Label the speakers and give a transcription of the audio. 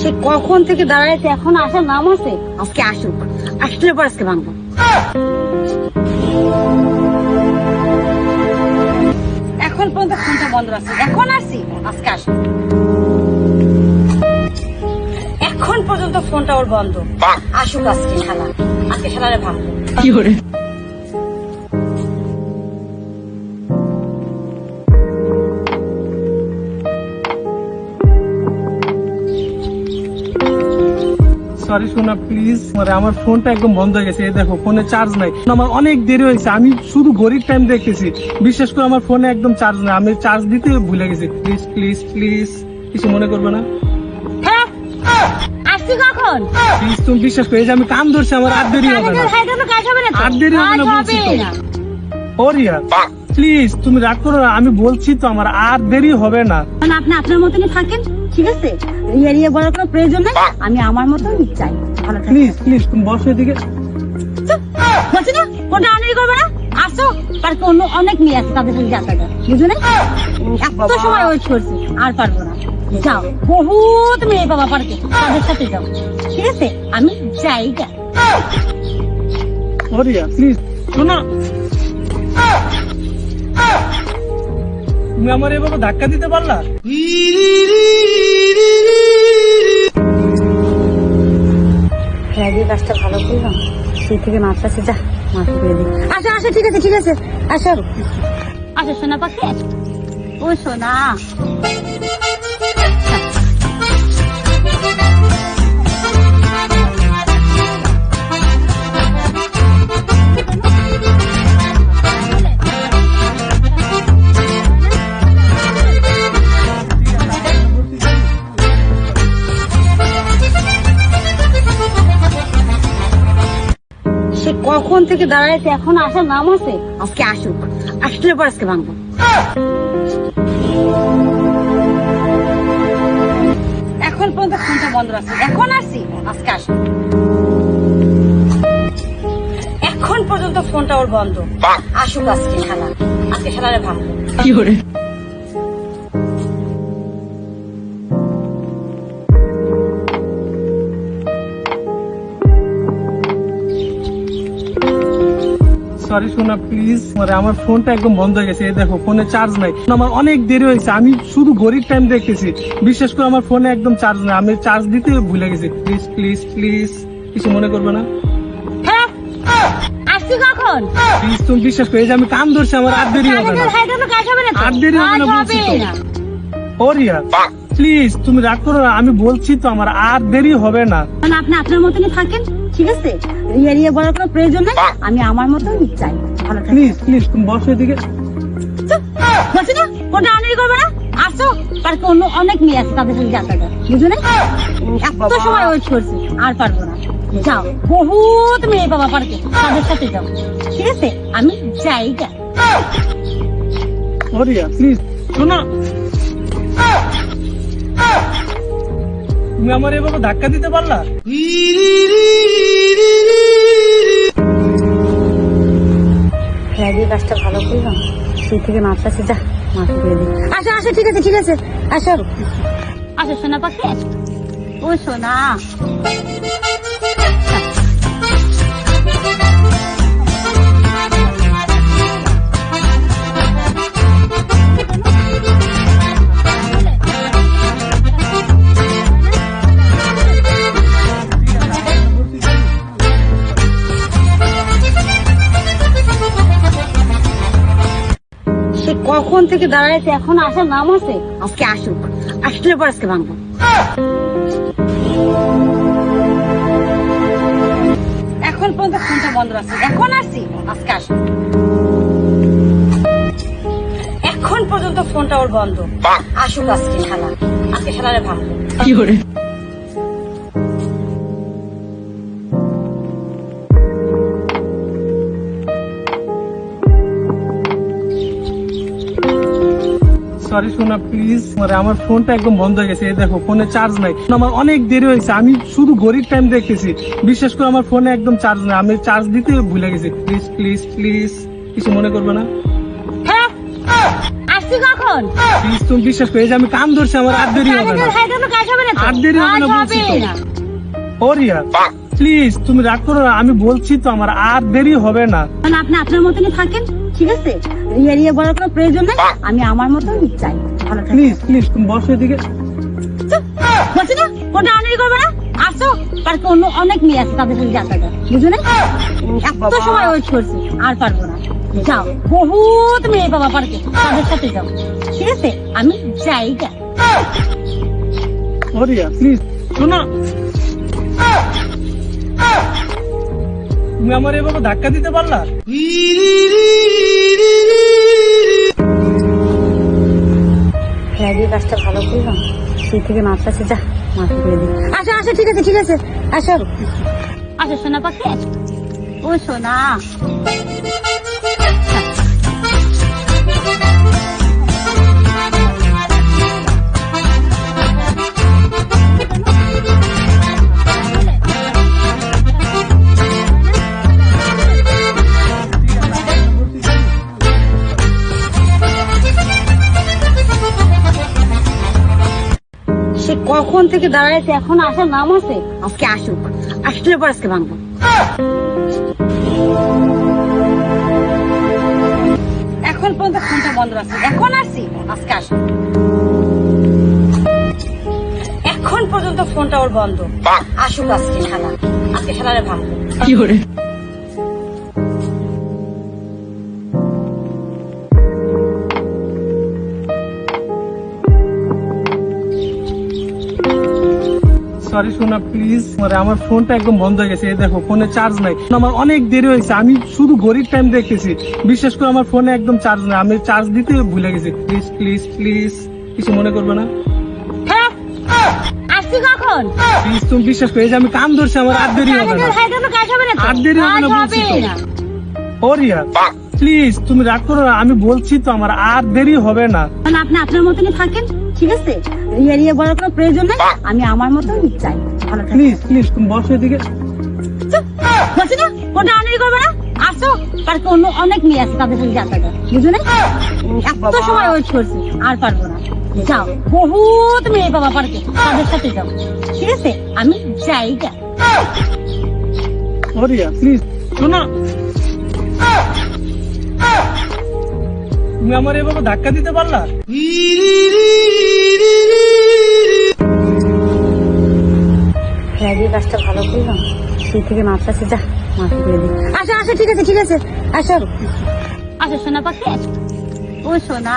Speaker 1: সে কখন থেকে দাঁড়াইছে এখন আসার নাম আছে? আজকে আসুক। আসলে পর আজকে ভাঙবো এখন পর্যন্ত ফোনটা বন্ধ আছে এখন আসি আজকে আসুক। এখন পর্যন্ত ফোনটা ওর বন্ধ। আসুক আজকে খেলা আজকে খেলারে ভাঙবো।
Speaker 2: সরি শোনা প্লিজ মানে আমার ফোনটা একদম বন্ধ হয়ে গেছে। এই দেখো ফোনে চার্জ নাই। আমার অনেক দেরি হয়েছে। আমি শুধু ঘড়ির টাইম দেখেছি বিশেষ করে আমার ফোনে একদম চার্জ নাই। আমি চার্জ দিতে ভুলে গেছি। প্লিজ প্লিজ প্লিজ কিছু মনে করবে না?
Speaker 1: আসছি কখন?
Speaker 2: প্লিজ তুমি বিশ্বাস করে আমি কাম ধরছি আমার আর দেরি হবে না।
Speaker 1: কাজ হবে না তো?
Speaker 2: আর দেরি হবে না বলছি তো। ওরিয়া প্লিজ তুমি রাগ করো না আমি বলছি তো আমার আর দেরি হবে না।
Speaker 1: আপনি আপনার মতনই থাকেন? ঠিক আছে? রিয়া রিয়া বলার কোনো প্রয়োজন নেই? আমি আমার মতনই চাই। ভালো
Speaker 2: প্লিজ প্লিজ তুমি বসো এদিকে।
Speaker 1: বলছি না! ওটা আনারি করবে না। আসো। পার্কে অন্য অনেক মেয়ে আছে তাদের সাথে যাতা বুঝো না এত সময় ওয়েট করছি। আর পারব না। যাও। বহুত মেয়ে বাবা পার্কে তাদের সাথে যাও। ঠিক আছে? আমি যাই যা
Speaker 2: ওরিয়া প্লিজ শোনো। তুমি আমার এভাবে ধাক্কা দিতে পারলা?
Speaker 1: রাজির কাজটা ভালো থেকে মাছ যা আচ্ছা আচ্ছা ঠিক আছে ঠিক আছে, আসো। আসো, সোনা পাখি। ও, সোনা। কখন থেকে দাঁড়াইছে? এখন আসার নাম আছে? আজকে আসুক। আসলে পর আজকে ভাঙবো। এখন পর্যন্ত ফোনটা বন্ধ আছে এখন আসি আজকে আসুক। এখন পর্যন্ত ফোনটা ওর বন্ধ। আসুক আজকে খেলা। আজকে খেলারে ভাঙবো।
Speaker 2: সরি শোনা প্লিজ মানে আমার ফোনটা একদম বন্ধ হয়ে গেছে। এই দেখো ফোনে চার্জ নাই। আমার অনেক দেরি হয়েছে। আমি শুধু ঘড়ির টাইম দেখেছি বিশেষ করে আমার ফোনে একদম চার্জ নাই। আমি চার্জ দিতে ভুলে গেছি। প্লিজ প্লিজ প্লিজ কিছু মনে করবে না?
Speaker 1: হ্যাঁ কখন?
Speaker 2: প্লিজ তুমি বিশ্বাস করে আমি কাম ধরছি আমার আর দেরি হবে না।
Speaker 1: কাজ হবে না তো?
Speaker 2: আর দেরি হবে না বলছি তো। ওরিয়া প্লিজ তুমি রাগ করো না। আমি বলছি তো আমার আর দেরি হবে না।
Speaker 1: আপনি আপনার মতনই থাকেন? ঠিক আছে? রিয়া রিয়া বলার কোনো প্রয়োজন নেই? আমি আমার মতনই চাই। ভালো
Speaker 2: প্লিজ প্লিজ তুমি বসো এদিকে।
Speaker 1: বলছি না! আনারি করবে না? আসো। পার্কে অন্য অনেক মেয়ে আছে তাদের সাথে যাতা যাও বুঝো না এত সময় ওয়েট করছি। আর পারব না। যাও। বহুত মেয়ে বাবা পার্কে তাদের সাথে যাও। ঠিক আছে? আমি যাই যা
Speaker 2: প্লিজ শোনো। তুমি আমার এভাবে ধাক্কা দিতে পারলা?
Speaker 1: ভালো সেই থেকে যা আচ্ছা আচ্ছা ঠিক আছে ঠিক আছে। আসো। সোনা পাখি। ও সোনা। সে কখন থেকে দাঁড়াইছে এখন আসার নাম আছে? আজকে আসুক। আসলে পর আজকে ভাঙবো। এখন পর্যন্ত ফোনটা বন্ধ আছে এখন আসি আজকে আসুক। এখন পর্যন্ত ফোনটা ওর বন্ধ। আসুক আজকে খেলা আজকে খেলারে ভাঙবো।
Speaker 2: সরি শোনা প্লিজ মানে আমার ফোনটা একদম বন্ধ হয়ে গেছে। এই দেখো ফোনে চার্জ নাই। আমার অনেক দেরি হয়েছে আমি শুধু ঘড়ির টাইম দেখেছি বিশেষ করে আমার ফোনে একদম চার্জ নাই। আমি চার্জ দিতে ভুলে গেছি। প্লিজ প্লিজ প্লিজ কিছু মনে করবে না?
Speaker 1: হ্যাঁ কখন?
Speaker 2: প্লিজ তুমি বিশ্বাস করে আমি কান ধরছি আমার আর দেরি হবে না? আর দেরি হবে না বলছি তো।
Speaker 1: হবে
Speaker 2: ও রিয়া প্লিজ তুমি রাগ করো না আমি বলছি তো আমার আর দেরি হবে না।
Speaker 1: মানে আপনি আপনার মতনই থাকেন? ঠিক আছে? রিয়া রিয়া বলার কোনো প্রয়োজন নেই? আমি আমার মতনই চাই। ভালো
Speaker 2: প্লিজ প্লিজ তুমি বসো এদিকে!
Speaker 1: বলছি না অনেক করবে না? আসো। পার্কে অন্য অনেক মেয়ে আছে তাদের সাথে যাতায়াত। বুঝলে না এত সময় ওয়েট করছি। আর পারব না। যাও। বহুত মেয়ে বাবা পার্কে। তাদের সাথে যাও। ঠিক আছে? আমি যাই যা
Speaker 2: রিয়া প্লিজ শোনো। তুমি আমার এভাবে ধাক্কা দিতে পারলা?
Speaker 1: ভালো সেই থেকে যা, মাছ ঠিক আছে ঠিক আছে। আসো। সোনা পাখি। ও সোনা। সে কখন থেকে দাঁড়াইছে এখন আসার নাম আছে? আজকে আসুক। আসলে পর আজকে ভাঙবো। এখন পর্যন্ত ফোনটা বন্ধ আছে এখন আসছি? আজকে আসুক। এখন পর্যন্ত ফোনটা ওর বন্ধ। আসুক আজকে খেলা আজকে খেলারে ভাঙবো।
Speaker 2: সরি শোনা প্লিজ মানে আমার ফোনটা একদম বন্ধ হয়ে গেছে। এই দেখো ফোনে চার্জ নাই। আমার অনেক দেরি হয়েছে আমি শুধু ঘড়ির টাইম দেখতেছি। বিশেষ করে আমার ফোনে একদম চার্জ নাই। আমি চার্জ দিতে ভুলে গেছি। প্লিজ প্লিজ প্লিজ কিছু মনে করবে না?
Speaker 1: হ্যাঁ কখন?
Speaker 2: প্লিজ তুমি বিশ্বাস করে আমি কান ধরছি আমার আর দেরি হবে না।
Speaker 1: হাইটা তো কাজ হবে না তো?
Speaker 2: আর দেরি হবে না বলছি তো।
Speaker 1: হবে
Speaker 2: ও রিয়া প্লিজ তুমি রাগ করো না। আমি বলছি তো আমার আর দেরি হবে না।
Speaker 1: মানে আপনি আপনার মতনই থাকেন? ঠিক আছে? রিয়া রিয়া বলার কোনো প্রয়োজন নেই? আমি আমার মতনই চাই। ভালো
Speaker 2: প্লিজ প্লিজ তুমি বসো এদিকে।
Speaker 1: না ফোনটা অনেক করবে না। আসো। পার্কে অন্য অনেক মেয়ে আছে তাদের সাথে যাতায়াত বুঝলে এত সময় ওয়েট করছি। আর পারব না। যাও। বহুত মেয়ে বাবা পার্কে। তাদের সাথে যাও। ঠিক আছে? আমি যাই যা
Speaker 2: রিয়া প্লিজ শোনো। তুমি আমার এভাবে ধাক্কা দিতে পারলা?
Speaker 1: কাজটা ভালো আছে, যা, মাছ ঠিক আছে ঠিক আছে। পাখি। ও সোনা।